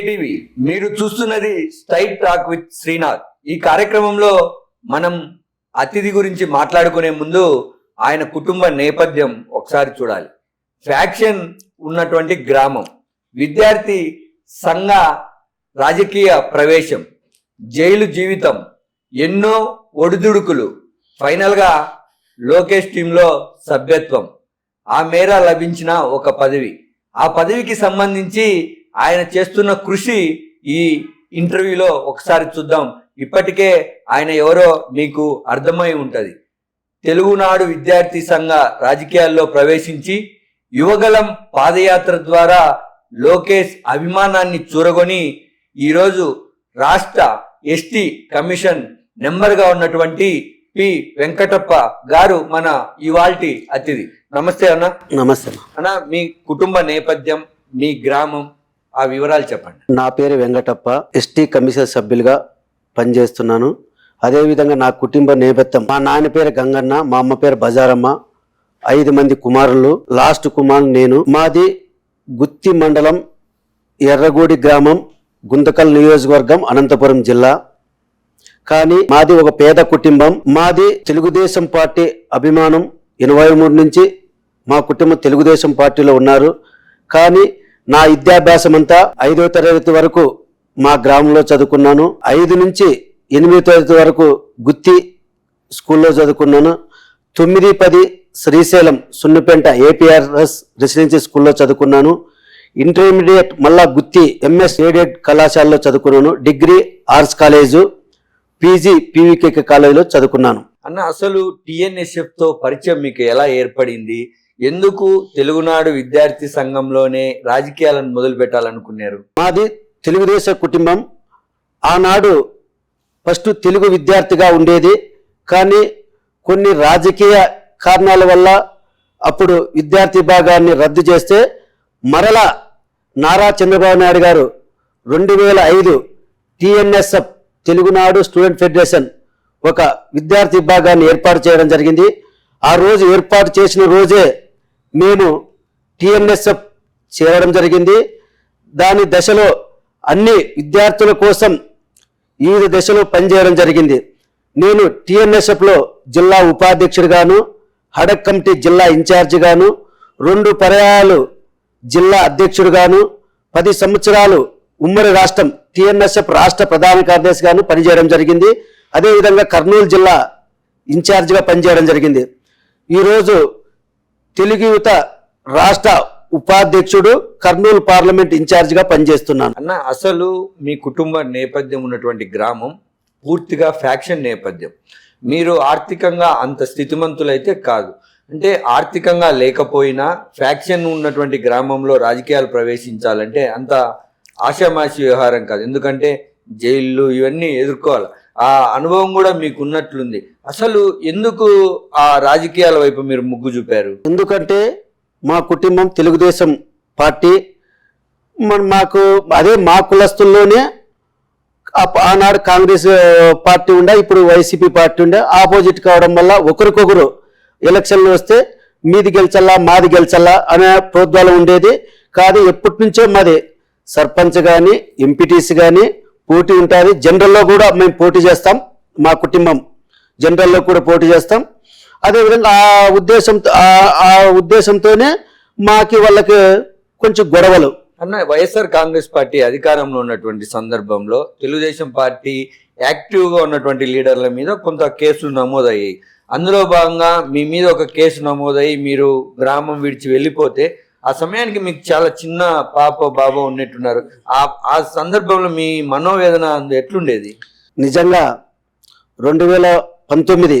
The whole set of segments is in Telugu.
కేటీవీ మీరు చూస్తున్నది స్ట్రైట్ టాక్ విత్ శ్రీనాథ్. ఈ కార్యక్రమంలో మనం అతిథి గురించి మాట్లాడుకునే ముందు ఆయన కుటుంబ నేపథ్యం ఒకసారి చూడాలి. ఫ్యాక్షన్ ఉన్నటువంటి గ్రామం. విద్యార్థి సంఘ రాజకీయ ప్రవేశం. జైలు జీవితం. ఎన్నో ఒడిదుడుకులు. ఫైనల్గా లోకేష్ టీంలో సభ్యత్వం. ఆ మేర లభించిన ఒక పదవి. ఆ పదవికి సంబంధించి ఆయన చేస్తున్న కృషి ఈ ఇంటర్వ్యూలో ఒకసారి చూద్దాం. ఇప్పటికే ఆయన ఎవరో మీకు అర్థమై ఉంటది. తెలుగునాడు విద్యార్థి సంఘ రాజకీయాల్లో ప్రవేశించి యువగలం పాదయాత్ర ద్వారా లోకేష్ అభిమానాన్ని చూరగొని ఈరోజు రాష్ట్ర ఎస్టీ కమిషన్ నెంబర్గా ఉన్నటువంటి పి. వెంకటప్ప గారు మన ఇవాల్టి అతిథి. నమస్తే అన్న. నమస్తే అన్న. అన్న మీ కుటుంబ నేపథ్యం మీ గ్రామం ఆ వివరాలు చెప్పండి. నా పేరు వెంకటప్ప ఎస్టీ కమిషన్ సభ్యులుగా పనిచేస్తున్నాను. అదేవిధంగా నా కుటుంబ నేపథ్యం మా నాన్న పేరు గంగన్న మా అమ్మ పేరు బజారమ్మ ఐదు మంది కుమారులు. లాస్ట్ కుమారు నేను. మాది గుత్తి మండలం ఎర్రగూడి గ్రామం గుంతకల్ నియోజకవర్గం అనంతపురం జిల్లా. కానీ మాది ఒక పేద కుటుంబం. మాది తెలుగుదేశం పార్టీ అభిమానం ఎనభై మూడు నుంచి మా కుటుంబం తెలుగుదేశం పార్టీలో ఉన్నారు. కానీ నా విద్యాభ్యాసం అంతా ఐదో తరగతి వరకు మా గ్రామంలో చదువుకున్నాను. ఐదు నుంచి ఎనిమిదో తరగతి వరకు గుత్తి స్కూల్లో చదువుకున్నాను. తొమ్మిది పది శ్రీశైలం సున్నిపెంట ఏపీఆర్ఎస్ రెసిడెన్షియల్ స్కూల్లో చదువుకున్నాను. ఇంటర్మీడియట్ మళ్ళా గుత్తి ఎంఎస్ ఎయిడెడ్ కళాశాలలో చదువుకున్నాను. Degree arts college PG PVK కాలేజీలో చదువుకున్నాను. అన్న అసలు టిఎన్ఎస్ఎఫ్తో పరిచయం మీకు ఎలా ఏర్పడింది? ఎందుకు తెలుగునాడు విద్యార్థి సంఘంలోనే రాజకీయాలను మొదలు పెట్టాలనుకున్నారు? మాది తెలుగుదేశ కుటుంబం. ఆనాడు ఫస్ట్ తెలుగు విద్యార్థిగా ఉండేది. కానీ కొన్ని రాజకీయ కారణాల వల్ల అప్పుడు విద్యార్థి భాగాన్ని రద్దు చేస్తే మరలా నారా చంద్రబాబు నాయుడు గారు రెండు వేల ఐదు టిఎన్ఎస్ఎఫ్ తెలుగునాడు స్టూడెంట్ ఫెడరేషన్ ఒక విద్యార్థి విభాగాన్ని ఏర్పాటు చేయడం జరిగింది. ఆ రోజు ఏర్పాటు చేసిన రోజే మేము టిఎన్ఎస్ఎఫ్ చేరడం జరిగింది. దాని దశలో అన్ని విద్యార్థుల కోసం వివిధ దశలో పనిచేయడం జరిగింది. నేను టిఎన్ఎస్ఎఫ్లో జిల్లా ఉపాధ్యక్షుడిగాను హడక్ కమిటీ జిల్లా ఇన్ఛార్జిగాను రెండు పర్యాయాలు జిల్లా అధ్యక్షుడిగాను పది సంవత్సరాలు ఉమ్మడి రాష్ట్రం టిఎన్ఎస్ఎఫ్ రాష్ట్ర ప్రధాన కార్యదర్శిగాను పనిచేయడం జరిగింది. అదేవిధంగా కర్నూలు జిల్లా ఇన్ఛార్జిగా పనిచేయడం జరిగింది. ఈరోజు తెలుగు యువత రాష్ట్ర ఉపాధ్యక్షుడు కర్నూలు పార్లమెంట్ ఇన్ఛార్జిగా పనిచేస్తున్నాను. అన్న అసలు మీ కుటుంబ నేపథ్యం ఉన్నటువంటి గ్రామం పూర్తిగా ఫ్యాక్షన్ నేపథ్యం. మీరు ఆర్థికంగా అంత స్థితిమంతులైతే కాదు. అంటే ఆర్థికంగా లేకపోయినా ఫ్యాక్షన్ ఉన్నటువంటి గ్రామంలో రాజకీయాలు ప్రవేశించాలంటే అంత ఆషామాషి వ్యవహారం కాదు. ఎందుకంటే జైళ్ళు ఇవన్నీ ఎదుర్కోవాలి. ఆ అనుభవం కూడా మీకు ఉన్నట్లుంది అసలు ఎందుకు ఆ రాజకీయాల వైపు మీరు ముగ్గు చూపారు? ఎందుకంటే మా కుటుంబం తెలుగుదేశం పార్టీ. మన మాకు అదే మా కులస్తుల్లోనే ఆనాడు కాంగ్రెస్ పార్టీ ఉండే ఇప్పుడు వైసీపీ పార్టీ ఉండే ఆపోజిట్ కావడం వల్ల ఒకరికొకరు ఎలక్షన్లు వస్తే మీది గెలిచల్లా మాది గెలిచల్లా అనే ప్రోద్వాలం ఉండేది. కాదు ఎప్పటి నుంచో మాది సర్పంచ్ కానీ ఎంపీటీసీ కానీ పోటీ ఉంటుంది. జనరల్లో కూడా మేము పోటీ చేస్తాం. మా కుటుంబం జనరల్లో కూడా పోటీ చేస్తాం. అదేవిధంగా ఆ ఉద్దేశంతో ఆ- ఉద్దేశంతోనే మాకి వాళ్ళకి కొంచెం గొడవలు. అన్న వైఎస్ఆర్ కాంగ్రెస్ పార్టీ అధికారంలో ఉన్నటువంటి సందర్భంలో తెలుగుదేశం పార్టీ యాక్టివ్గా ఉన్నటువంటి లీడర్ల మీద కొంత కేసులు నమోదయ్యాయి. అందులో భాగంగా మీ మీద ఒక కేసు నమోదయ్యి మీరు గ్రామం విడిచి వెళ్ళిపోతే ఆ సమయానికి మీకు చాలా చిన్న పాప బాబా ఉన్నట్టున్నారు. ఆ ఆ సందర్భంలో మీ మనోవేదన ఎట్లుండేది? నిజంగా రెండు వేల పంతొమ్మిది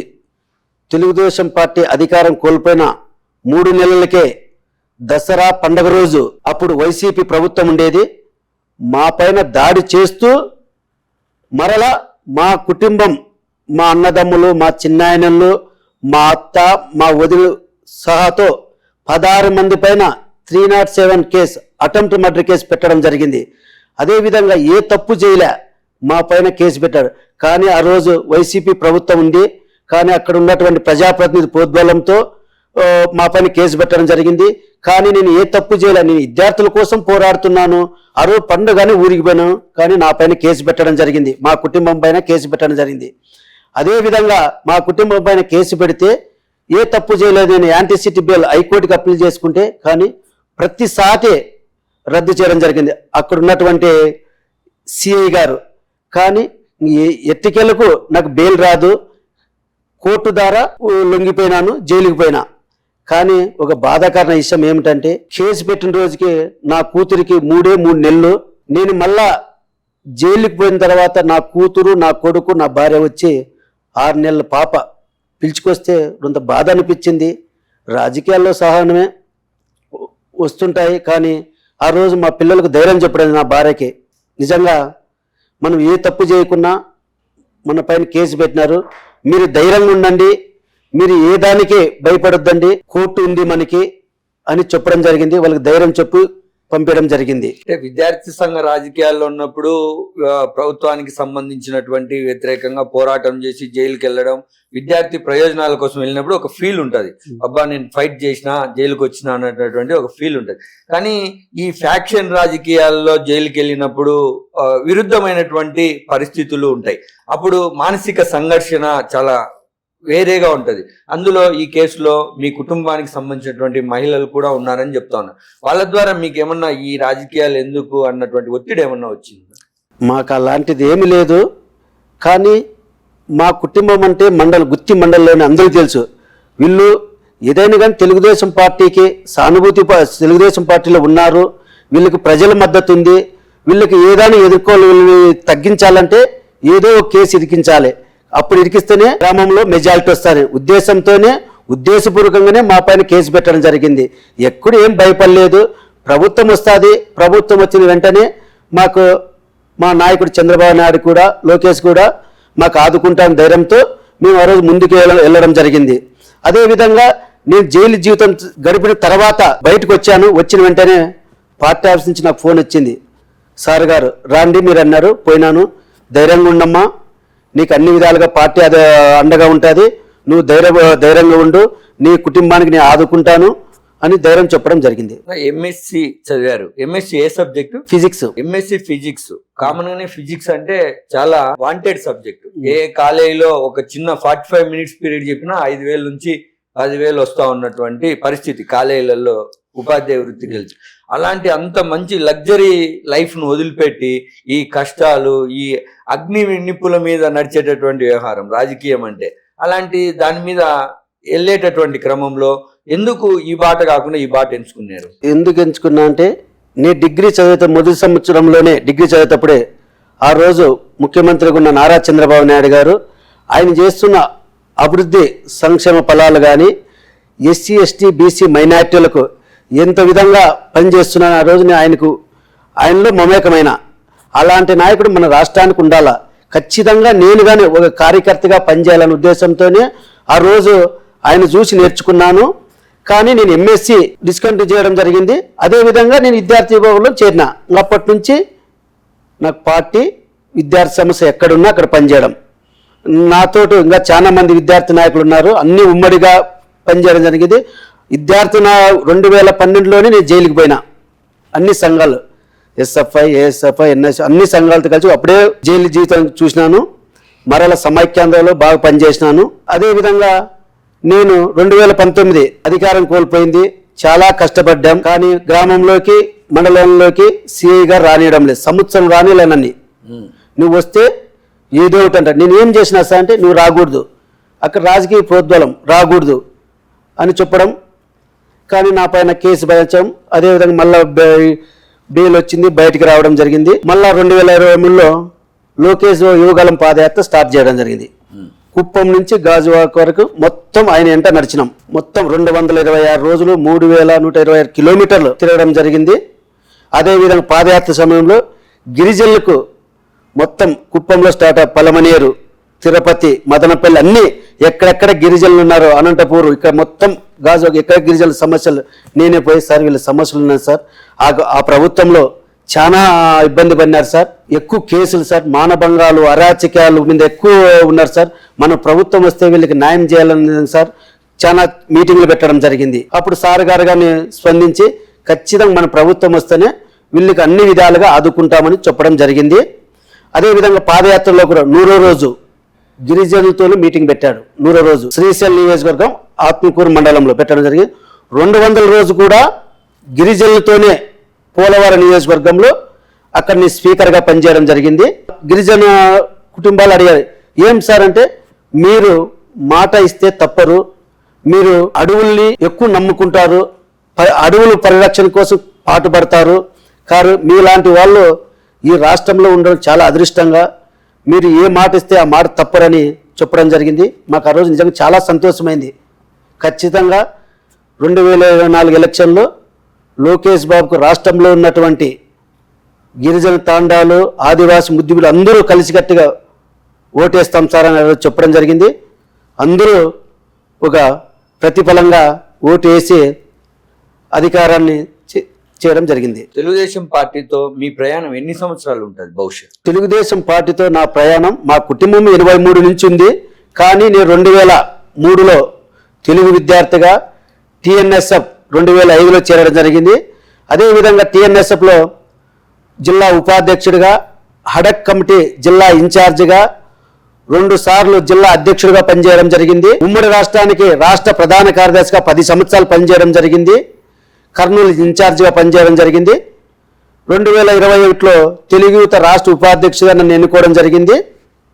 తెలుగుదేశం పార్టీ అధికారం కోల్పోయిన మూడు నెలలకే దసరా పండగ రోజు అప్పుడు వైసీపీ ప్రభుత్వం ఉండేది. మా పైన దాడి చేస్తూ మరల మా కుటుంబం మా అన్నదమ్ములు మా చిన్నాయనలు మా అత్త మా వదిలు సహాతో పదహారు మంది పైన three not seven case attempt murder case పెట్టడం జరిగింది. అదేవిధంగా ఏ తప్పు చేయలే మా పైన కేసు పెట్టాడు. కానీ ఆ రోజు వైసీపీ ప్రభుత్వం ఉంది కానీ అక్కడ ఉన్నటువంటి ప్రజాప్రతినిధి ప్రోద్బలంతో మా పైన కేసు పెట్టడం జరిగింది. కానీ నేను ఏ తప్పు చేయలే నేను విద్యార్థుల కోసం పోరాడుతున్నాను. ఆ రోజు పండుగని ఊరికి పోయాను కానీ నా పైన కేసు పెట్టడం జరిగింది. మా కుటుంబం పైన కేసు పెట్టడం జరిగింది. అదేవిధంగా మా కుటుంబం పైన కేసు పెడితే ఏ తప్పు చేయలేదు. నేను యాంటీసిటీ బిల్ హైకోర్టుకి అప్పీల్ చేసుకుంటే కానీ ప్రతిసారి రద్దు చేయడం జరిగింది. అక్కడ ఉన్నటువంటి సిఐ గారు. కానీ ఈ నాకు బెయిల్ రాదు. కోర్టు ద్వారా లొంగిపోయినాను జైలుకి పోయినా. కానీ ఒక బాధాకరణ విషయం ఏమిటంటే కేసు పెట్టిన రోజుకి నా కూతురికి మూడే మూడు నెలలు. నేను మళ్ళా జైలుకి పోయిన తర్వాత నా కూతురు నా కొడుకు నా భార్య వచ్చి ఆరు నెలల పాప. పిలుచుకొస్తే కొంత బాధ అనిపించింది. రాజకీయాల్లో సహనమే. వస్తుంటాయి. కానీ ఆ రోజు మా పిల్లలకు ధైర్యం చెప్పడం నా భార్యకి. నిజంగా మనం ఏ తప్పు చేయకున్నా మన పైన కేసు పెట్టినారు. మీరు ధైర్యంగా ఉండండి. మీరు ఏ దానికి భయపడొద్దండి. కోర్టు ఉంది మనకి అని చెప్పడం జరిగింది. వాళ్ళకి ధైర్యం చెప్పు. పంపించడం జరిగింది. అంటే విద్యార్థి సంఘ రాజకీయాల్లో ఉన్నప్పుడు ప్రభుత్వానికి సంబంధించినటువంటి వ్యతిరేకంగా పోరాటం చేసి జైలుకి వెళ్ళడం విద్యార్థి ప్రయోజనాల కోసం వెళ్ళినప్పుడు ఒక ఫీల్ ఉంటది. అబ్బా నేను ఫైట్ చేసిన జైలుకి వచ్చిన అన్నటువంటి ఒక ఫీల్ ఉంటది. కానీ ఈ ఫ్యాక్షన్ రాజకీయాల్లో జైలుకి వెళ్ళినప్పుడు విరుద్ధమైనటువంటి పరిస్థితులు ఉంటాయి. అప్పుడు మానసిక సంఘర్షణ చాలా వేరేగా ఉంటుంది. అందులో ఈ కేసులో మీ కుటుంబానికి సంబంధించినటువంటి మహిళలు కూడా ఉన్నారని చెప్తా ఉన్నారు వాళ్ళ ద్వారా మీకు ఏమన్నా ఈ రాజకీయాలు ఎందుకు అన్నటువంటి ఒత్తిడి ఏమన్నా వచ్చింది? మాకు అలాంటిది ఏమీ లేదు. కానీ మా కుటుంబం అంటే మండలి గుత్తి మండలిలోని అందరికీ తెలుసు. వీళ్ళు ఏదైనా కానీ తెలుగుదేశం పార్టీకి సానుభూతి తెలుగుదేశం పార్టీలో ఉన్నారు. వీళ్ళకి ప్రజల మద్దతు ఉంది. వీళ్ళకి ఏదైనా ఎదుర్కోవాలి తగ్గించాలంటే ఏదో ఒక కేసు ఇరికించాలి. అప్పుడు ఇరికిస్తేనే గ్రామంలో మెజారిటీ వస్తారని ఉద్దేశంతోనే ఉద్దేశపూర్వకంగానే మా పైన కేసు పెట్టడం జరిగింది. ఎక్కడ ఏం భయపడలేదు. ప్రభుత్వం వస్తుంది. ప్రభుత్వం వచ్చిన వెంటనే మాకు మా నాయకుడు చంద్రబాబు నాయుడు కూడా లోకేష్ కూడా మాకు ఆదుకుంటాను ధైర్యంతో మేము ఆ రోజు ముందుకు వెళ్ళడం జరిగింది. అదేవిధంగా నేను జైలు జీవితం గడిపిన తర్వాత బయటకు వచ్చాను. వచ్చిన వెంటనే పార్టీ ఆఫీస్ నుంచి నాకు ఫోన్ వచ్చింది. సార్ గారు రాండి మీరు అన్నారు పోయినాను. ధైర్యంగా ఉండమ్మా. నీకు అన్ని విధాలుగా పార్టీ అదే అండగా ఉంటుంది. నువ్వు ధైర్య ధైర్యంగా ఉండు. నీ కుటుంబానికి నేను ఆదుకుంటాను అని ధైర్యం చెప్పడం జరిగింది. ఎంఎస్సి చదివారు. ఎంఎస్సి ఏ subject? Physics. MSc physics. Common గానే ఫిజిక్స్ అంటే చాలా వాంటెడ్ సబ్జెక్ట్ ఏ కాలేజీలో ఒక చిన్న ఫార్టీ ఫైవ్ మినిట్స్ పీరియడ్ చెప్పినా ఐదు వేల నుంచి పదివేలు వస్తా ఉన్నటువంటి పరిస్థితి కాలేజీలలో ఉపాధ్యాయ వృత్తి గెలిచి అలాంటి అంత మంచి లగ్జరీ లైఫ్ను వదిలిపెట్టి ఈ కష్టాలు ఈ అగ్ని నిప్పుల మీద నడిచేటటువంటి వ్యవహారం రాజకీయం అంటే అలాంటి దాని మీద వెళ్ళేటటువంటి క్రమంలో ఎందుకు ఈ బాట కాకుండా ఈ బాట ఎంచుకున్నారు? ఎందుకు ఎంచుకున్నా అంటే నేను డిగ్రీ చదివితే మొదటి సంవత్సరంలోనే డిగ్రీ చదివేటప్పుడే ఆ రోజు ముఖ్యమంత్రిగా ఉన్న నారా చంద్రబాబు నాయుడు గారు ఆయన చేస్తున్న అభివృద్ధి సంక్షేమ ఫలాలు కానీ ఎస్సీ ఎస్టీ బీసీ మైనార్టీలకు ఎంత విధంగా పనిచేస్తున్నాను ఆ రోజుని ఆయనకు ఆయనలో మమేకమైన అలాంటి నాయకుడు మన రాష్ట్రానికి ఉండాలా? ఖచ్చితంగా నేను కానీ ఒక కార్యకర్తగా పనిచేయాలనే ఉద్దేశంతోనే ఆ రోజు ఆయన చూసి నేర్చుకున్నాను. కానీ నేను ఎంఎస్సి డిస్కంటిన్యూ చేయడం జరిగింది. అదేవిధంగా నేను విద్యార్థి విభాగంలో చేరిన. అప్పటి నుంచి నాకు పార్టీ విద్యార్థి సమస్య ఎక్కడున్నా అక్కడ పనిచేయడం. నాతోటి ఇంకా చాలా మంది విద్యార్థి నాయకులు ఉన్నారు. అన్ని ఉమ్మడిగా పనిచేయడం జరిగింది. విద్యార్థి నా రెండు వేల పన్నెండులోనే నేను జైలుకి పోయినా. అన్ని సంఘాలు. ఎస్ఎఫ్ఐ ఏఎస్ఎఫ్ఐ ఎన్ఎస్ అన్ని సంఘాలతో కలిసి అప్పుడే జైలు జీవితం చూసినాను. మరల సమైక్యాంధ్రలో బాగా పనిచేసినాను. అదేవిధంగా నేను రెండు వేల పంతొమ్మిది అధికారం కోల్పోయింది. చాలా కష్టపడ్డాం. కానీ గ్రామంలోకి మండలంలోకి సిఐగా రానియడం లేదు. సంవత్సరం రానిలేనని నువ్వు వస్తే ఏదో ఒకటి అంట నేను ఏం చేసినా సార్ అంటే నువ్వు రాకూడదు. అక్కడ రాజకీయ ప్రోద్బలం రాకూడదు అని చెప్పడం కానీ నా పైన కేసు భరించడం అదేవిధంగా మళ్ళా బెయిల్ వచ్చింది బయటికి రావడం జరిగింది. మళ్ళా రెండు వేల ఇరవై మూడులో లోకేష్ యువగలం పాదయాత్ర స్టార్ట్ చేయడం జరిగింది. కుప్పం నుంచి గాజువాక వరకు మొత్తం ఆయన ఎంట నడిచినాం. మొత్తం రెండు వందల ఇరవై ఆరు రోజులు మూడు వేల నూట ఇరవై ఆరు కిలోమీటర్లు తిరగడం జరిగింది. అదేవిధంగా పాదయాత్ర సమయంలో గిరిజనులకు మొత్తం కుప్పంలో స్టార్ట్ పలమనేరు తిరుపతి మదనపల్లి అన్ని ఎక్కడెక్కడ గిరిజనులు ఉన్నారో అనంతపూర్ ఇక్కడ మొత్తం గాజు ఎక్కడ గిరిజనుల సమస్యలు. నేనే పోయి సార్ వీళ్ళ సమస్యలు ఉన్నాయి సార్. ఆ ఆ ప్రభుత్వంలో చాలా ఇబ్బంది పడినారు సార్. ఎక్కువ కేసులు సార్. మానభంగాలు అరాచకాలు మీద ఎక్కువ ఉన్నారు సార్. మన ప్రభుత్వం వస్తే వీళ్ళకి న్యాయం చేయాలని సార్. చాలా మీటింగ్లు పెట్టడం జరిగింది. అప్పుడు సార్ గారు కానీ స్పందించి ఖచ్చితంగా మన ప్రభుత్వం వస్తేనే వీళ్ళకి అన్ని విధాలుగా ఆదుకుంటామని చెప్పడం జరిగింది. అదేవిధంగా పాదయాత్రలో కూడా నూరో రోజు గిరిజనులతో మీటింగ్ పెట్టాడు నూరో రోజు. శ్రీశైలం నియోజకవర్గం ఆత్మకూరు మండలంలో పెట్టడం జరిగింది. రెండు వందల రోజు కూడా గిరిజనులతోనే పోలవరం నియోజకవర్గంలో అక్కడిని స్పీకర్గా పనిచేయడం జరిగింది. గిరిజన కుటుంబాలు అడిగారు ఏం సార్ అంటే మీరు మాట ఇస్తే తప్పరు మీరు అడవుల్ని ఎక్కువ నమ్ముకుంటారు ప- అడవుల పరిరక్షణ కోసం పాటుపడతారు కారు మీలాంటి వాళ్ళు ఈ రాష్ట్రంలో ఉండడం చాలా అదృష్టంగా మీరు ఏ మాట ఇస్తే ఆ మాట తప్పరని చెప్పడం జరిగింది. మాకు ఆ రోజు నిజంగా చాలా సంతోషమైంది. ఖచ్చితంగా రెండు వేల ఇరవై నాలుగు ఎలక్షన్లో లోకేష్ బాబుకు రాష్ట్రంలో ఉన్నటువంటి గిరిజన తాండాలు ఆదివాసి ముద్దుబిలు అందరూ కలిసికట్టుగా ఓటేస్తాం సార్ అని చెప్పడం జరిగింది. అందరూ ఒక ప్రతిఫలంగా ఓటు వేసి అధికారాన్ని చేయడం జరిగింది. తెలుగుదేశం పార్టీతో మీ ప్రయాణం ఎన్ని సంవత్సరాలు ఉంటుంది భవిష్యత్ తెలుగుదేశం పార్టీతో నా ప్రయాణం మా కుటుంబం ఇరవై మూడు నుంచి ఉంది. కానీ నేను రెండు వేల మూడులో తెలుగు విద్యార్థిగా టిఎన్ఎస్ఎఫ్ రెండు వేల ఐదులో చేరడం జరిగింది. అదేవిధంగా టిఎన్ఎస్ఎఫ్లో జిల్లా ఉపాధ్యక్షుడిగా హడక్ కమిటీ జిల్లా ఇన్ఛార్జిగా రెండు సార్లు జిల్లా అధ్యక్షుడిగా పనిచేయడం జరిగింది. ఉమ్మడి రాష్ట్రానికి రాష్ట్ర ప్రధాన కార్యదర్శిగా పది సంవత్సరాలు పనిచేయడం జరిగింది. కర్నూలు ఇన్ఛార్జిగా పనిచేయడం జరిగింది. రెండు వేల ఇరవై ఒకటిలో తెలుగు యువత రాష్ట్ర ఉపాధ్యక్షుడిగా నన్ను ఎన్నుకోవడం జరిగింది.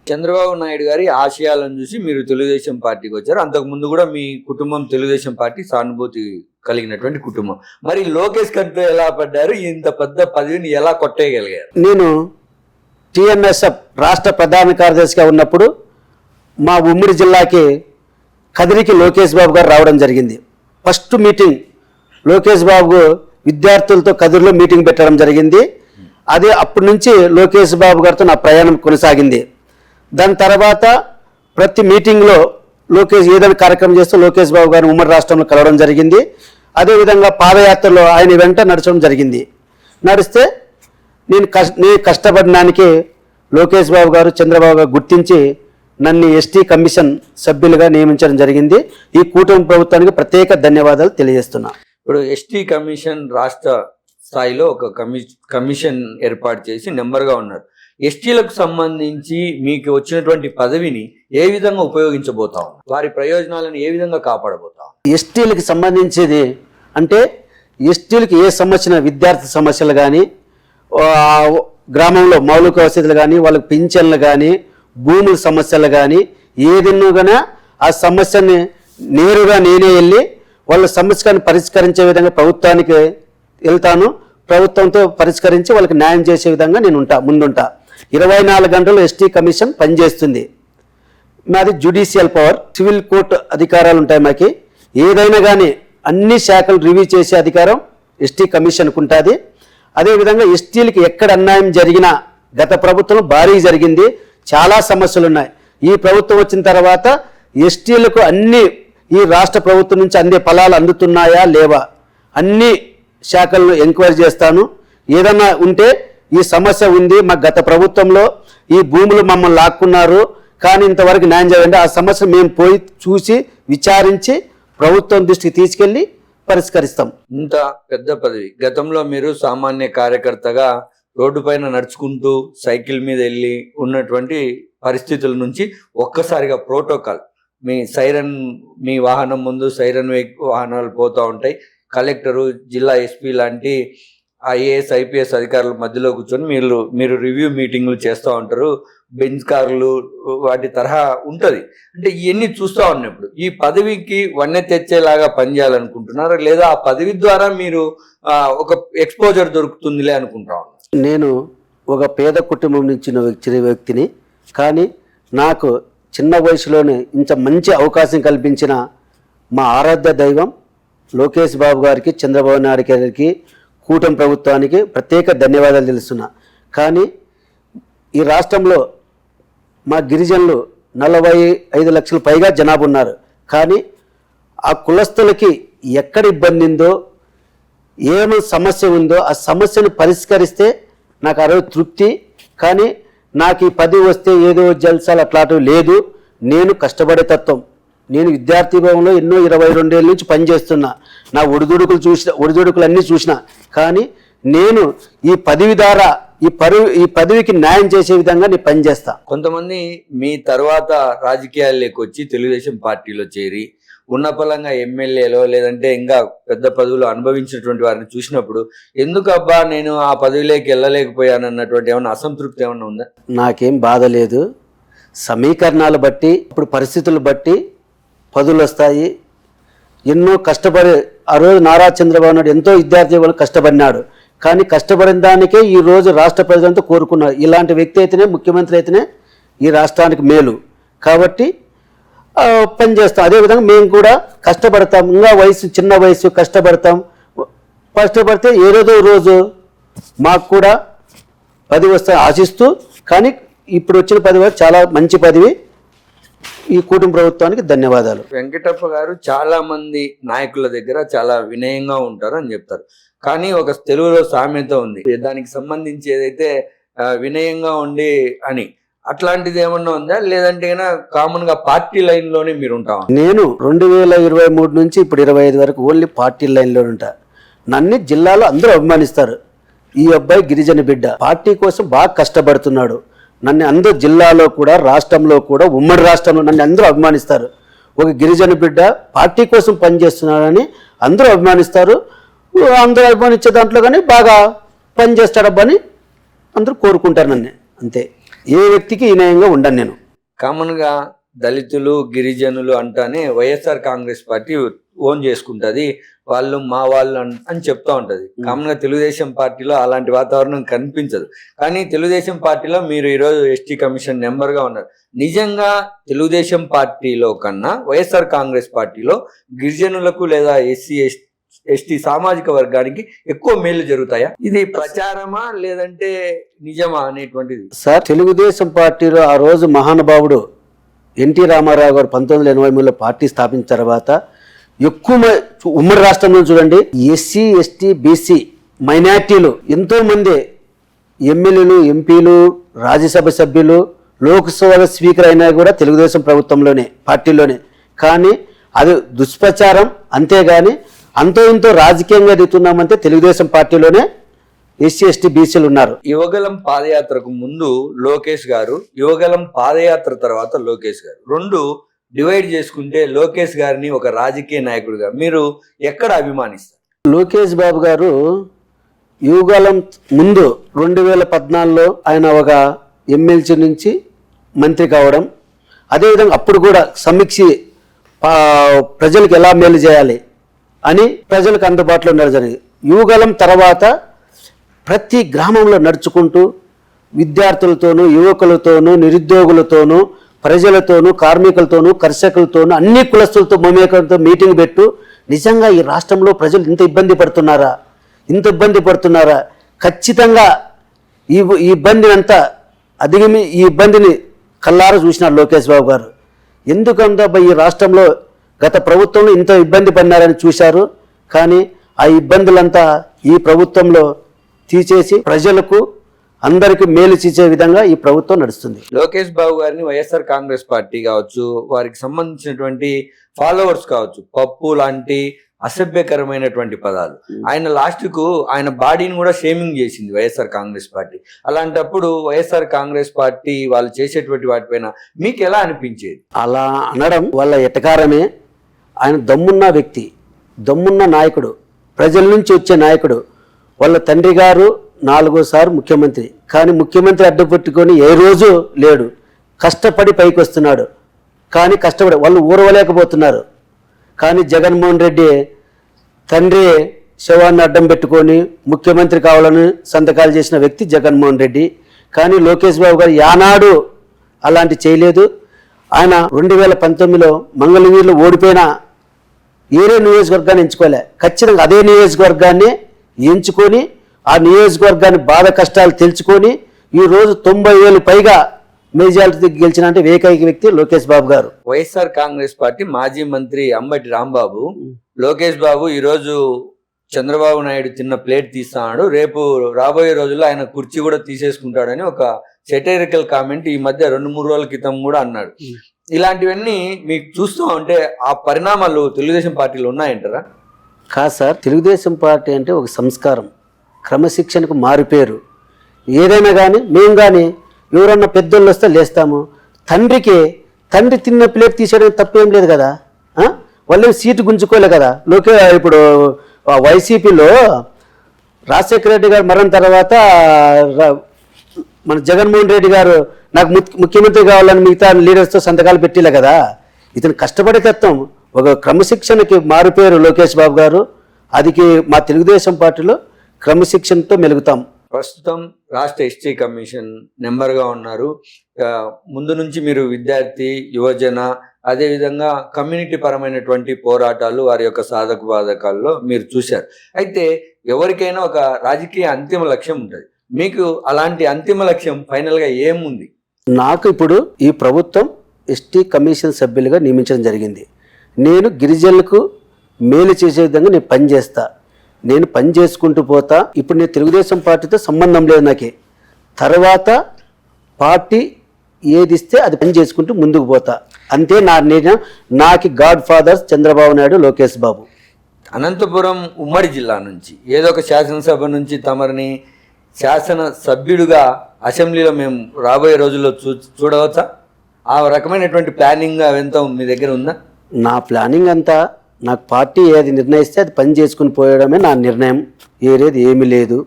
చంద్రబాబు నాయుడు గారి ఆశయాలను చూసి మీరు తెలుగుదేశం పార్టీకి వచ్చారు. అంతకు ముందు కూడా మీ కుటుంబం తెలుగుదేశం పార్టీ సానుభూతి కలిగినటువంటి కుటుంబం. మరి లోకేష్ కంటే ఎలా పడ్డారు? ఇంత పెద్ద పదవిని ఎలా కొట్టేయగలిగారు? నేను టిఎన్ఎస్ఎఫ్ రాష్ట్ర ప్రధాన కార్యదర్శిగా ఉన్నప్పుడు మా ఉమ్మడి జిల్లాకి కదిరికి లోకేష్ బాబు గారు రావడం జరిగింది. ఫస్ట్ మీటింగ్ లోకేష్ బాబు విద్యార్థులతో కదిరిలో మీటింగ్ పెట్టడం జరిగింది. అది అప్పటి నుంచి లోకేష్ బాబు గారితో నా ప్రయాణం కొనసాగింది. దాని తర్వాత ప్రతి మీటింగ్లో లోకేష్ ఏదైనా కార్యక్రమం చేస్తూ లోకేష్ బాబు గారిని ఉమ్మడి రాష్ట్రంలో కలవడం జరిగింది. అదేవిధంగా పాదయాత్రలో ఆయన వెంట నడచడం జరిగింది. నడిస్తే నేను కష్ట నేను కష్టపడడానికి లోకేష్ బాబు గారు చంద్రబాబు గారు గుర్తించి నన్ను ఎస్టీ కమిషన్ సభ్యులుగా నియమించడం జరిగింది. ఈ కూటమి ప్రభుత్వానికి ప్రత్యేక ధన్యవాదాలు తెలియజేస్తున్నా. ఇప్పుడు ఎస్టీ కమిషన్ రాష్ట్ర స్థాయిలో ఒక కమి కమిషన్ ఏర్పాటు చేసి నెంబర్గా ఉన్నారు. ఎస్టీలకు సంబంధించి మీకు వచ్చినటువంటి పదవిని ఏ విధంగా ఉపయోగించబోతాం వారి ప్రయోజనాలను ఏ విధంగా కాపాడబోతాం ఎస్టీలకు సంబంధించేది అంటే ఎస్టీలకు ఏ సమస్య విద్యార్థి సమస్యలు కానీ గ్రామంలో మౌలిక వసతులు కానీ వాళ్ళకి పింఛన్లు కానీ భూముల సమస్యలు కానీ ఏదిన్నో ఆ సమస్యని నేరుగా నేనే వెళ్ళి వాళ్ళ సమస్యను పరిష్కరించే విధంగా ప్రభుత్వానికి వెళ్తాను. ప్రభుత్వంతో పరిష్కరించి వాళ్ళకి న్యాయం చేసే విధంగా నేను ఉంటా ముందుంటా. ఇరవై నాలుగు గంటలు ఎస్టీ కమిషన్ పనిచేస్తుంది. మాది జ్యుడిషియల్ పవర్ సివిల్ కోర్టు అధికారాలు ఉంటాయి మాకి. ఏదైనా కానీ అన్ని శాఖలు రివ్యూ చేసే అధికారం ఎస్టీ కమిషన్కు ఉంటుంది. అదేవిధంగా ఎస్టీలకి ఎక్కడ అన్యాయం జరిగినా గత ప్రభుత్వం భారీ జరిగింది. చాలా సమస్యలు ఉన్నాయి ఈ ప్రభుత్వం వచ్చిన తర్వాత ఎస్టీలకు అన్ని ఈ రాష్ట్ర ప్రభుత్వం నుంచి అందే ఫలాలు అందుతున్నాయా లేవా? అన్ని శాఖలను ఎంక్వైరీ చేస్తాను. ఏదన్నా ఉంటే ఈ సమస్య ఉంది. మా గత ప్రభుత్వంలో ఈ భూములు మమ్మల్ని లాక్కున్నారు. కానీ ఇంతవరకు న్యాయం చేయాలంటే ఆ సమస్య మేము పోయి చూసి విచారించి ప్రభుత్వం దృష్టికి తీసుకెళ్ళి పరిష్కరిస్తాం. ఇంత పెద్ద పదవి. గతంలో మీరు సామాన్య కార్యకర్తగా రోడ్డు పైన నడుచుకుంటూ సైకిల్ మీద వెళ్ళి ఉన్నటువంటి పరిస్థితుల నుంచి ఒక్కసారిగా ప్రోటోకాల్ మీ సైరన్ మీ వాహనం ముందు సైరన్ వాహనాలు పోతూ ఉంటాయి. కలెక్టరు జిల్లా ఎస్పీ లాంటి ఐఏఎస్ ఐపీఎస్ అధికారుల మధ్యలో కూర్చొని మీరు మీరు రివ్యూ మీటింగ్లు చేస్తూ ఉంటారు. బెంచ్ కార్లు వాటి తరహా ఉంటుంది. అంటే ఇవన్నీ చూస్తూ ఉన్నప్పుడు ఈ పదవికి వన్నె తెచ్చేలాగా పనిచేయాలనుకుంటున్నారా? లేదా ఆ పదవి ద్వారా మీరు ఒక ఎక్స్పోజర్ దొరుకుతుందిలే అనుకుంటా నేను ఒక పేద కుటుంబం నుంచి వ్యక్తిని కానీ నాకు చిన్న వయసులోనే ఇంత మంచి అవకాశం కల్పించిన మా ఆరాధ్య దైవం లోకేష్ బాబు గారికి చంద్రబాబు నాయుడు గారికి కూటమి ప్రభుత్వానికి ప్రత్యేక ధన్యవాదాలు తెలుస్తున్నా. కానీ ఈ రాష్ట్రంలో మా గిరిజనులు నలభై ఐదు లక్షల పైగా జనాభా ఉన్నారు. కానీ ఆ కులస్తులకి ఎక్కడ ఇబ్బంది ఉందో ఏమి సమస్య ఉందో ఆ సమస్యను పరిష్కరిస్తే నాకు ఆ రోజు తృప్తి. కానీ నాకు ఈ పదవి వస్తే ఏదో జల్సాలు అట్లాంటివి లేదు. నేను కష్టపడే తత్వం. నేను విద్యార్థి భవన్లో ఎన్నో ఇరవై రెండేళ్ళ నుంచి పనిచేస్తున్నా. నా ఒడిదుడుకులు చూసిన ఒడిదుడుకులు అన్నీ చూసిన. కానీ నేను ఈ పదవి ద్వారా ఈ పరువు ఈ పదవికి న్యాయం చేసే విధంగా నేను పనిచేస్తా. కొంతమంది మీ తర్వాత రాజకీయాల్లోకి వచ్చి తెలుగుదేశం పార్టీలో చేరి ఉన్న పలంగా ఎమ్మెల్యేలో లేదంటే ఇంకా పెద్ద పదవులు అనుభవించినటువంటి వారిని చూసినప్పుడు ఎందుకు అబ్బా నేను ఆ పదవిలోకి వెళ్ళలేకపోయాను అన్నటువంటి ఏమైనా అసంతృప్తి ఏమైనా ఉందా? నాకేం బాధ లేదు. సమీకరణాలు బట్టి ఇప్పుడు పరిస్థితులు బట్టి పదులు వస్తాయి. ఎన్నో కష్టపడి ఆ రోజు నారా చంద్రబాబు నాయుడు ఎంతో విద్యార్థి వాళ్ళు కష్టపడినాడు. కానీ కష్టపడిన దానికే ఈ రోజు రాష్ట్ర ప్రజలంతా కోరుకున్నారు. ఇలాంటి వ్యక్తి అయితేనే ముఖ్యమంత్రి అయితేనే ఈ రాష్ట్రానికి మేలు. కాబట్టి పనిచేస్తాం అదేవిధంగా మేము కూడా కష్టపడతాం. ఇంకా వయసు చిన్న వయసు కష్టపడతాం. కష్టపడితే ఏదో రోజు మాకు కూడా పదవి వస్తే ఆశిస్తూ కానీ ఇప్పుడు వచ్చిన పదవి చాలా మంచి పదవి. ఈ కుటుంబ ప్రభుత్వానికి ధన్యవాదాలు. వెంకటప్ప గారు చాలా మంది నాయకుల దగ్గర చాలా వినయంగా ఉంటారు అని చెప్తారు. కానీ ఒక తెలుగులో సామెత ఉంది. దానికి సంబంధించి ఏదైతే వినయంగా ఉండి అని అట్లాంటిది ఏమన్నా ఉందా? లేదంటే కామన్గా పార్టీ లైన్లోనే మీరు ఉంటాం నేను రెండు వేల ఇరవై మూడు నుంచి ఇప్పుడు ఇరవై ఐదు వరకు ఓన్లీ పార్టీ లైన్లో ఉంటా. నన్ను జిల్లాలో అందరూ అభిమానిస్తారు. ఈ అబ్బాయి గిరిజన బిడ్డ. పార్టీ కోసం బాగా కష్టపడుతున్నాడు. నన్ను అందరు జిల్లాలో కూడా రాష్ట్రంలో కూడా ఉమ్మడి రాష్ట్రంలో నన్ను అందరూ అభిమానిస్తారు. ఒక గిరిజన బిడ్డ పార్టీ కోసం పనిచేస్తున్నాడని అందరూ అభిమానిస్తారు. అందరూ అభిమానించే దాంట్లో కానీ బాగా పనిచేస్తాడబ్బని అందరూ కోరుకుంటారు నన్ను. అంతే. ఏ వ్యక్తికి వినయంగా ఉండను నేను. కామన్గా దళితులు గిరిజనులు అంటానే వైఎస్ఆర్ కాంగ్రెస్ పార్టీ ఓన్ చేసుకుంటది. వాళ్ళు మా వాళ్ళు అన్- చెప్తా ఉంటది. కామన్గా తెలుగుదేశం పార్టీలో అలాంటి వాతావరణం కనిపించదు. కానీ తెలుగుదేశం పార్టీలో మీరు ఈరోజు ఎస్టీ కమిషన్ నెంబర్గా ఉన్నారు. నిజంగా తెలుగుదేశం పార్టీలో కన్నా వైఎస్ఆర్ కాంగ్రెస్ పార్టీలో గిరిజనులకు లేదా ఎస్సీ ఎస్టీ సామాజిక వర్గానికి ఎక్కువ మేలు జరుగుతాయా? ఇది ప్రచారమా లేదంటే నిజమా అనేటువంటిది. సార్ తెలుగుదేశం పార్టీలో ఆ రోజు మహానుభావుడు ఎన్టీ రామారావు గారు పంతొమ్మిది వందల ఎనభై మూడులో పార్టీ స్థాపించిన తర్వాత ఎక్కువ మ- ఉమ్మడి రాష్ట్రంలో చూడండి ఎస్సీ ఎస్టీ బీసీ మైనార్టీలు ఎంతో మంది ఎమ్మెల్యేలు ఎంపీలు రాజ్యసభ సభ్యులు లోక్సభ స్పీకర్ అయినా కూడా తెలుగుదేశం ప్రభుత్వంలోనే పార్టీలోనే. కానీ అది దుష్ప్రచారం అంతేగాని అంతో ఇంతో రాజకీయంగా ఎదుగుతున్నామంటే తెలుగుదేశం పార్టీలోనే ఎస్సీ ఎస్టీ బీసీలు ఉన్నారు. యువగలం పాదయాత్రకు ముందు లోకేష్ గారు యువగలం పాదయాత్ర తర్వాత లోకేష్ గారు. రెండు డివైడ్ చేసుకుంటే లోకేష్ గారిని ఒక రాజకీయ నాయకుడిగా మీరు ఎక్కడ అభిమానిస్తారు? లోకేష్ బాబు గారు యువకాలం ముందు రెండు వేల పద్నాలుగులో ఆయన ఒక ఎమ్మెల్సీ నుంచి మంత్రి కావడం అదేవిధంగా అప్పుడు కూడా సమీక్షి ప్రజలకు ఎలా మేలు చేయాలి అని ప్రజలకు అందుబాటులో ఉండడం జరిగింది. యువగలం తర్వాత ప్రతి గ్రామంలో నడుచుకుంటూ విద్యార్థులతోనూ యువకులతోనూ నిరుద్యోగులతోనూ ప్రజలతోనూ కార్మికులతోనూ కర్షకులతోనూ అన్ని కులస్తులతో మమేకంతో మీటింగ్ పెట్టు నిజంగా ఈ రాష్ట్రంలో ప్రజలు ఇంత ఇబ్బంది పడుతున్నారా? ఇంత ఇబ్బంది పడుతున్నారా? ఖచ్చితంగా ఈ ఈ ఇబ్బందిని అంతా అధిగమి ఈ ఇబ్బందిని కల్లారా చూసినారు లోకేష్ బాబు గారు. ఎందుకంటే ఈ రాష్ట్రంలో గత ప్రభుత్వంలో ఇంత ఇబ్బంది పడినారని చూశారు. కానీ ఆ ఇబ్బందులంతా ఈ ప్రభుత్వంలో తీసేసి ప్రజలకు అందరికీ మేలు చేసే విధంగా ఈ ప్రభుత్వం నడుస్తుంది. లోకేష్ బాబు గారిని వైఎస్ఆర్ కాంగ్రెస్ పార్టీ కావచ్చు వారికి సంబంధించినటువంటి ఫాలోవర్స్ కావచ్చు పప్పు లాంటి అసభ్యకరమైనటువంటి పదాలు. ఆయన లాస్ట్కు ఆయన బాడీని కూడా షేమింగ్ చేసింది వైఎస్ఆర్ కాంగ్రెస్ పార్టీ. అలాంటప్పుడు వైఎస్ఆర్ కాంగ్రెస్ పార్టీ వాళ్ళు చేసేటువంటి వాటిపైన మీకు ఎలా అనిపించేది? అలా అనడం వాళ్ళ ఎటకారమే. ఆయన దమ్మున్న వ్యక్తి దమ్మున్న నాయకుడు ప్రజల నుంచి వచ్చే నాయకుడు వాళ్ళ తండ్రి గారు నాలుగోసారి ముఖ్యమంత్రి. కానీ ముఖ్యమంత్రి అడ్డుపెట్టుకొని ఏ రోజు లేడు. కష్టపడి పైకి వస్తున్నాడు కానీ కష్టపడి వాళ్ళు ఊరవలేకపోతున్నారు. కానీ జగన్మోహన్ రెడ్డి తండ్రి శవాన్ని అడ్డం పెట్టుకొని ముఖ్యమంత్రి కావాలని సంతకాలు చేసిన వ్యక్తి జగన్మోహన్ రెడ్డి. కానీ లోకేష్ బాబు గారు యానాడు అలాంటి చేయలేదు. ఆయన రెండు వేల పంతొమ్మిదిలో మంగళగిరిలో ఓడిపోయిన ఏరే నియోజకవర్గాన్ని ఎంచుకోలే. ఖచ్చితంగా అదే నియోజకవర్గాన్ని ఎంచుకొని ఆ నియోజకవర్గాన్ని బాధ కష్టాలు తెలుసుకొని ఈ రోజు తొంభై వేలు పైగా మెజారిటీ గెలిచిన అంటే ఏకైక వ్యక్తి లోకేష్ బాబు గారు. వైఎస్ఆర్ కాంగ్రెస్ పార్టీ మాజీ మంత్రి అంబటి రాంబాబు. లోకేష్ బాబు ఈ రోజు చంద్రబాబు నాయుడు తిన్న ప్లేట్ తీస్తాడు రేపు రాబోయే రోజుల్లో ఆయన కుర్చీ కూడా తీసేసుకుంటాడని ఒక సెటైరికల్ కామెంట్ ఈ మధ్య రెండు మూడు రోజుల క్రితం కూడా అన్నాడు. ఇలాంటివన్నీ మీకు చూస్తూ ఉంటే ఆ పరిణామాలు తెలుగుదేశం పార్టీలో ఉన్నాయంటారా? కాదు సార్ తెలుగుదేశం పార్టీ అంటే ఒక సంస్కారం. క్రమశిక్షణకు మారిపేరు ఏదైనా కానీ మేము కానీ ఎవరన్నా పెద్దోళ్ళు వస్తే లేస్తాము. తండ్రికి తండ్రి తిన్న ప్లేట్ తీసేయడం తప్పేం లేదు కదా? వాళ్ళు సీటు గుంజుకోలే కదా? లోకే ఇప్పుడు వైసీపీలో రాజశేఖర రెడ్డి గారు మరణం తర్వాత మన జగన్మోహన్ రెడ్డి గారు నాకు ముఖ్యమంత్రి కావాలని మిగతా లీడర్స్తో సంతకాలు పెట్టిలే కదా? ఇతను కష్టపడే తత్వం. ఒక క్రమశిక్షణకి మారుపేరు లోకేష్ బాబు గారు. అదికి మా తెలుగుదేశం పార్టీలో క్రమశిక్షణతో మెలుగుతాం. ప్రస్తుతం రాష్ట్ర ఎస్టీ కమిషన్ నెంబర్గా ఉన్నారు. ముందు నుంచి మీరు విద్యార్థి యువజన అదేవిధంగా కమ్యూనిటీ పరమైనటువంటి పోరాటాలు వారి యొక్క సాధక బాధకాల్లో మీరు చూశారు. అయితే ఎవరికైనా ఒక రాజకీయ అంతిమ లక్ష్యం ఉంటుంది. మీకు అలాంటి అంతిమ లక్ష్యం ఫైనల్గా ఏముంది? నాకు ఇప్పుడు ఈ ప్రభుత్వం ఎస్టీ కమిషన్ సభ్యులుగా నియమించడం జరిగింది. నేను గిరిజనులకు మేలు చేసే విధంగా నేను పనిచేస్తా నేను పని చేసుకుంటూ పోతా. ఇప్పుడు నేను తెలుగుదేశం పార్టీతో సంబంధం లేదు నాకే. తర్వాత పార్టీ ఏది ఇస్తే అది పని చేసుకుంటూ ముందుకు పోతా. అంతే నా నిర్ణయం నాకు గాడ్ ఫాదర్స్ చంద్రబాబు నాయుడు లోకేష్ బాబు. అనంతపురం ఉమ్మడి జిల్లా నుంచి ఏదో ఒక శాసనసభ నుంచి తమరిని శాసన సభ్యుడుగా అసెంబ్లీలో మేము రాబోయే రోజుల్లో చూ చూడవచ్చా? ఆ రకమైనటువంటి ప్లానింగ్ అవంతా మీ దగ్గర ఉందా? నా ప్లానింగ్ అంతా నాకు పార్టీ ఏది నిర్ణయిస్తే అది పని చేసుకుని పోయడమే నా నిర్ణయం. ఏరేది ఏమీ లేదు.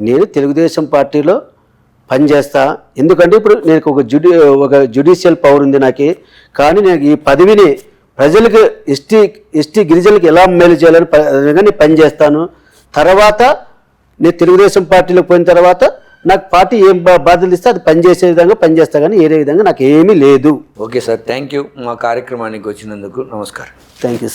నేను తెలుగుదేశం పార్టీలో పనిచేస్తా ఎందుకంటే ఇప్పుడు నేను ఒక జుడి ఒక జ్యుడిషియల్ పవర్ ఉంది నాకు. కానీ నేను ఈ పదవిని ప్రజలకు ఎస్టీ ఎస్టీ గిరిజనులకు ఎలా మేలు చేయాలని ప- విధంగా నేను పనిచేస్తాను తర్వాత నేను తెలుగుదేశం పార్టీలోకి పోయిన తర్వాత నాకు పార్టీ ఏం బాధ్యతలు ఇస్తే అది పనిచేసే విధంగా పనిచేస్తా కానీ ఏరే విధంగా నాకు ఏమీ లేదు. ఓకే సార్ థ్యాంక్ యూ మా కార్యక్రమానికి వచ్చినందుకు నమస్కారం. Thank you